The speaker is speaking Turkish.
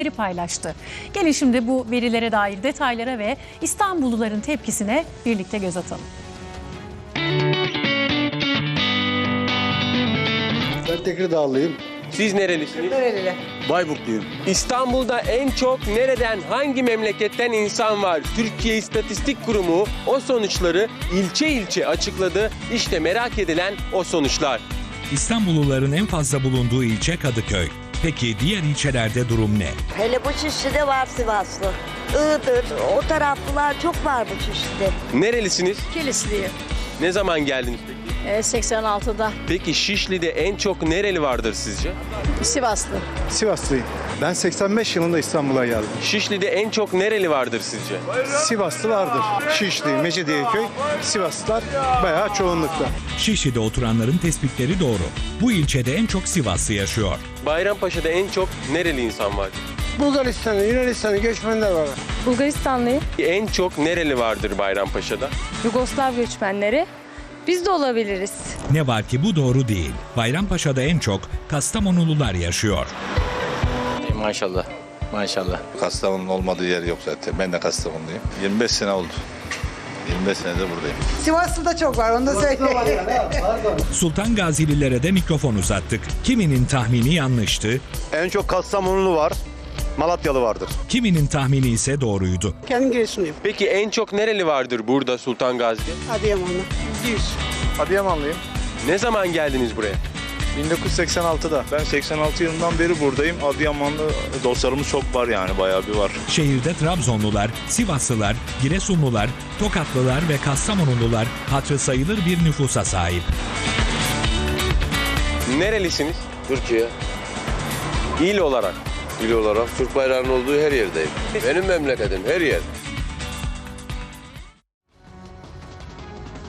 veri paylaştı. Gelin şimdi bu verilere dair detaylara ve İstanbulluların tepkisine birlikte göz atalım. Ben Tekirdağlıyım. Siz nerelisiniz? Nereli? Bayburtluyum. İstanbul'da en çok nereden, hangi memleketten insan var? Türkiye İstatistik Kurumu o sonuçları ilçe ilçe açıkladı. İşte merak edilen o sonuçlar. İstanbulluların en fazla bulunduğu ilçe Kadıköy. Peki diğer ilçelerde durum ne? Hele bu Şişli'de var Sivaslı. Iğdır, o taraflılar çok var bu Şişli'de. Nerelisiniz? Kilisliyim. Ne zaman geldiniz peki? Ee, 86'da Peki Şişli'de en çok nereli vardır sizce? Sivaslı. Sivaslıyım. Ben 85 yılında İstanbul'a geldim. Şişli'de en çok nereli vardır sizce? Sivaslı vardır. Şişli, Mecidiyeköy, Sivaslılar bayağı çoğunlukta. Şişli'de oturanların tespitleri doğru. Bu ilçede en çok Sivaslı yaşıyor. Bayrampaşa'da en çok nereli insan var? Bulgaristan'ı, Yunanistan'ı göçmenler var. Bulgaristanlıyım. En çok nereli vardır Bayrampaşa'da? Yugoslav göçmenleri. Biz de olabiliriz. Ne var ki bu doğru değil. Bayrampaşa'da en çok Kastamonulular yaşıyor. Maşallah. Maşallah. Kastamonu'nun olmadığı yer yok zaten. Ben de Kastamonluyum. 25 sene oldu. 25 senedir buradayım. Sivaslı da çok var onu da söyleyeyim. Sultan Gazililere de mikrofon uzattık. Kiminin tahmini yanlıştı, En çok Kastamonulu var. Malatyalı vardır. kiminin tahmini ise doğruydu. Kendim Giresunluyum. Peki en çok nereli vardır burada Sultan Gazi'de? Adıyamanlı. 100. Adıyamanlıyım. Ne zaman geldiniz buraya? 1986'da. Ben 86 yılından beri buradayım. Adıyamanlı dostlarımız çok var yani bayağı bir var. Şehirde Trabzonlular, Sivaslılar, Giresunlular, Tokatlılar ve Kastamonulular hatırı sayılır bir nüfusa sahip. Nerelisiniz? Türkiye İl olarak. il olarak Türk bayrağının olduğu her yerdeyim. Benim memleketim her yer.